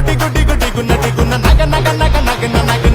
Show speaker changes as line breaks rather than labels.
టిగు టిగు టిగు టిగున్న టిగున్న నగ నగ నగ నగ నగ